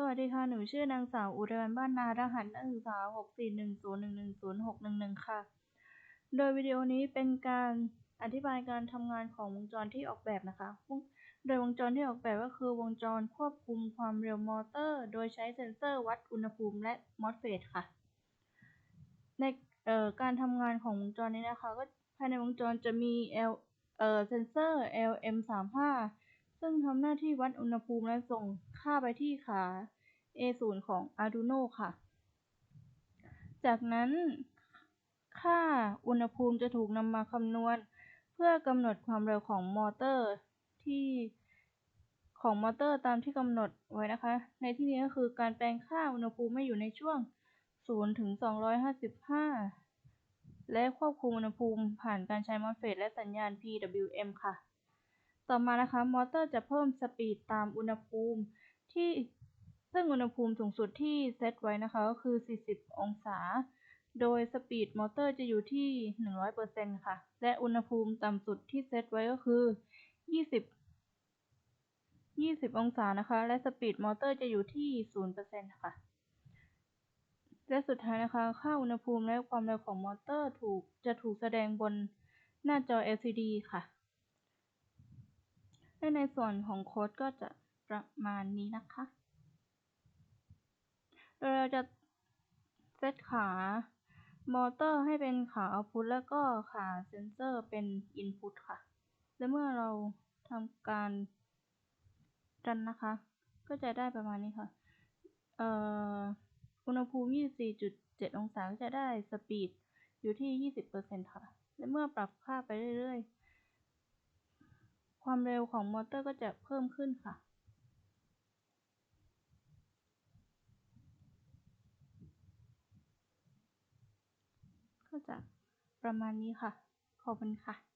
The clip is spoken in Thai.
สวัสดีค่ะ หนูชื่อนางสาวอุไรวรรณบ้านนารหัสนักศึกษา64101106111ค่ะ โดยวิดีโอนี้เป็นการอธิบายการทำงานของวงจรที่ออกแบบนะคะ โดยวงจรที่ออกแบบก็คือวงจรควบคุมความเร็วมอเตอร์ โดยใช้เซ็นเซอร์วัดอุณหภูมิและมอสเฟตค่ะ ในการทำงานของวงจรนี้นะคะ ก็ภายในวงจรจะมี L เอ่อเซนเซอร์ LM35 ซึ่งทำหน้าที่วัดอุณหภูมิและส่งค่าไปที่ขา A0 ของ Arduino ค่ะ จากนั้นค่าอุณหภูมิจะถูกนำมาคำนวณ เพื่อกำหนดความเร็วของมอเตอร์ที่ของมอเตอร์ตามที่กำหนดไว้นะคะ ในที่นี้ก็คือการแปลงค่าอุณหภูมิไม่อยู่ในช่วง 0 ถึง 255 และควบคุมอุณหภูมิผ่านการใช้มอสเฟตและสัญญาณ PWM ค่ะ ต่อมานะคะมอเตอร์จะเพิ่มสปีดตามอุณหภูมิที่ซึ่งอุณหภูมิสูงสุดที่เซตไว้นะคะก็คือ 40 องศา โดยสปีดมอเตอร์จะอยู่ที่ 100%ค่ะ และอุณหภูมิต่ำสุดที่เซตไว้ก็คือ 20 20 องศานะคะ และสปีดมอเตอร์จะอยู่ที่ 0%ค่ะ และสุดท้ายนะคะ ค่าอุณหภูมิและความเร็วของมอเตอร์ถูกจะถูกแสดงบนหน้าจอ LCD ค่ะ และในส่วนของโค้ดก็จะประมาณนี้นะคะ โดยเราจะเซตขามอเตอร์ให้เป็นขาเอาพุตแล้วก็ขาเซนเซอร์เป็นอินพุตค่ะ และเมื่อเราทำการรันนะคะ ก็จะได้ประมาณนี้ค่ะอุณหภูมิ 24.7 องศาก็จะได้สปีดอยู่ที่ 20%ค่ะ และเมื่อปรับค่าไปเรื่อยๆ ความเร็วของมอเตอร์ก็จะเพิ่มขึ้นค่ะ ก็จะประมาณนี้ค่ะ ขอบคุณค่ะ